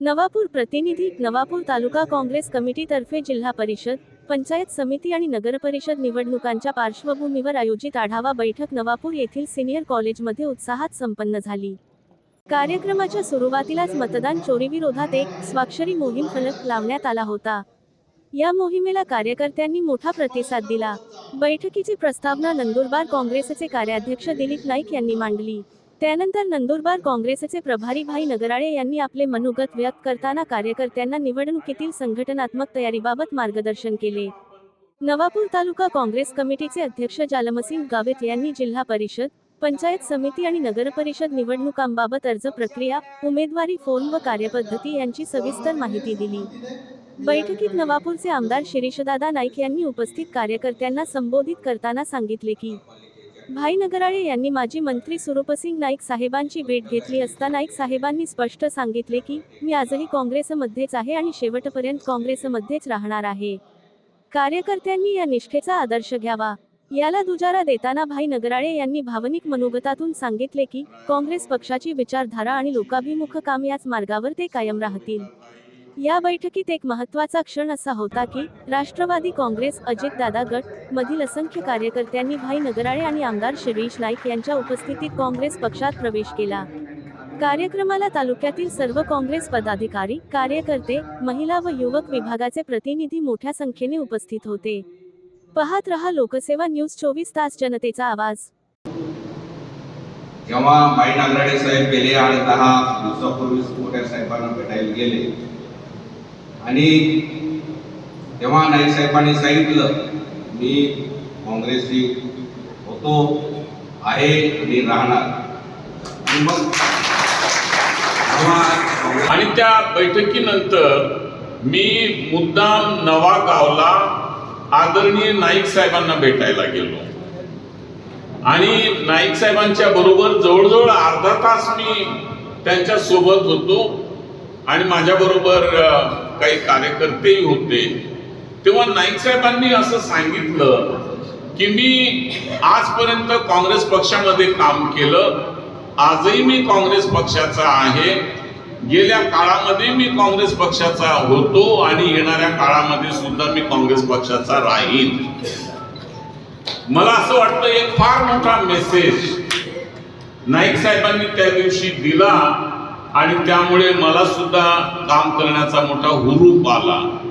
नवापूर प्रतिनिधी नवापूर तालुका काँग्रेस कमिटीतर्फे जिल्हा परिषद पंचायत समिती आणि नगरपरिषद निवडणुकांच्या पार्श्वभूमीवर आयोजित आढावा बैठक नवापूर येथील सिनियर कॉलेजमध्ये उत्साहात संपन्न झाली. कार्यक्रमाच्या सुरुवातीलाच मतदान चोरीविरोधात एक स्वाक्षरी मोहीम फलक लावण्यात आला होता. या मोहिमेला कार्यकर्त्यांनी मोठा प्रतिसाद दिला. बैठकीची प्रस्तावना नंदुरबार काँग्रेसचे कार्याध्यक्ष दिलीप नाईक यांनी मांडली. त्यानंतर नंदुरबार काँग्रेसचे प्रभारी भाई नगराळे यांनी आपले मनोगत व्यक्त करताना कार्यकर्त्यांना निवडणुकीतील संघटनात्मक तयारीबाबत मार्गदर्शन केले. नवापूर तालुका काँग्रेस कमिटीचे अध्यक्ष जालमसिंग गावित यांनी जिल्हा परिषद पंचायत समिती आणि नगरपरिषद निवडणुकांबाबत अर्ज प्रक्रिया उमेदवारी फॉर्म व कार्यपद्धती यांची सविस्तर माहिती दिली. बैठकीत नवापूरचे आमदार शिरीषदादा नाईक यांनी उपस्थित कार्यकर्त्यांना संबोधित करताना सांगितले की भाई नगराळे यांनी माजी मंत्री सुरूपसिंग नाईक साहेबांची भेट घेतली असता नाईक साहेबांनी स्पष्ट सांगितले की मी आजही काँग्रेसमध्येच आहे आणि शेवटपर्यंत काँग्रेसमध्येच राहणार आहे. कार्यकर्त्यांनी या निष्ठेचा आदर्श घ्यावा. याला दुजारा देताना भाई नगराळे यांनी भावनिक मनोगतातून सांगितले की काँग्रेस पक्षाची विचारधारा आणि लोकाभिमुख काम याच मार्गावर ते कायम राहतील. या बैठकीत एक महत्त्वाचा क्षण असा होता की राष्ट्रवादी काँग्रेस अजितदादा गट मधील असंख्य कार्यकर्त्यांनी भाई नगराळे आणि आमदार शिरीष नाईक यांच्या उपस्थितीत काँग्रेस पक्षात प्रवेश केला. कार्यक्रमाला तालुक्यातील सर्व काँग्रेस पदाधिकारी कार्यकर्ते महिला व युवक विभागाचे प्रतिनिधी मोठ्या संख्येने उपस्थित होते. पाहत रहा लोकसेवा न्यूज चोवीस तास जनतेचा आवाज. जेव्हा माई नागराडे साहेब गेले आणि दहा दिवसापूर्वी मोठ्या साहेबांना भेटायला गेले आणि तेव्हा नाईक साहेबांनी सांगितलं मी काँग्रेसची होतो आहे आणि राहणार. आणि मग आणि त्या बैठकीनंतर मी मुद्दाम नवा गावला आदरणीय नाईक साहेबांना भेटायला गेलो. आणि नाईक साहेबांच्या बरोबर जवळजवळ अर्धा तास मी त्यांच्यासोबत होतो आणि माझ्या बरोबर काही कार्यकर्तेही होते. तेव्हा नाईक साहेबांनी असं सांगितलं की मी आजपर्यंत काँग्रेस पक्षामध्ये काम केलं. आजही मी काँग्रेस पक्षाचा आहे. गेल्या काळामध्ये मी काँग्रेस पक्षाचा होतो आणि येणाऱ्या काळामध्ये सुद्धा मी काँग्रेस पक्षाचा राहील मला असं वाटतं एक फार मोठा मेसेज नाईक साहेबांनी त्या दिवशी दिला. आणि त्यामुळे मला सुद्धा काम करण्याचा मोठा हुरूप आला.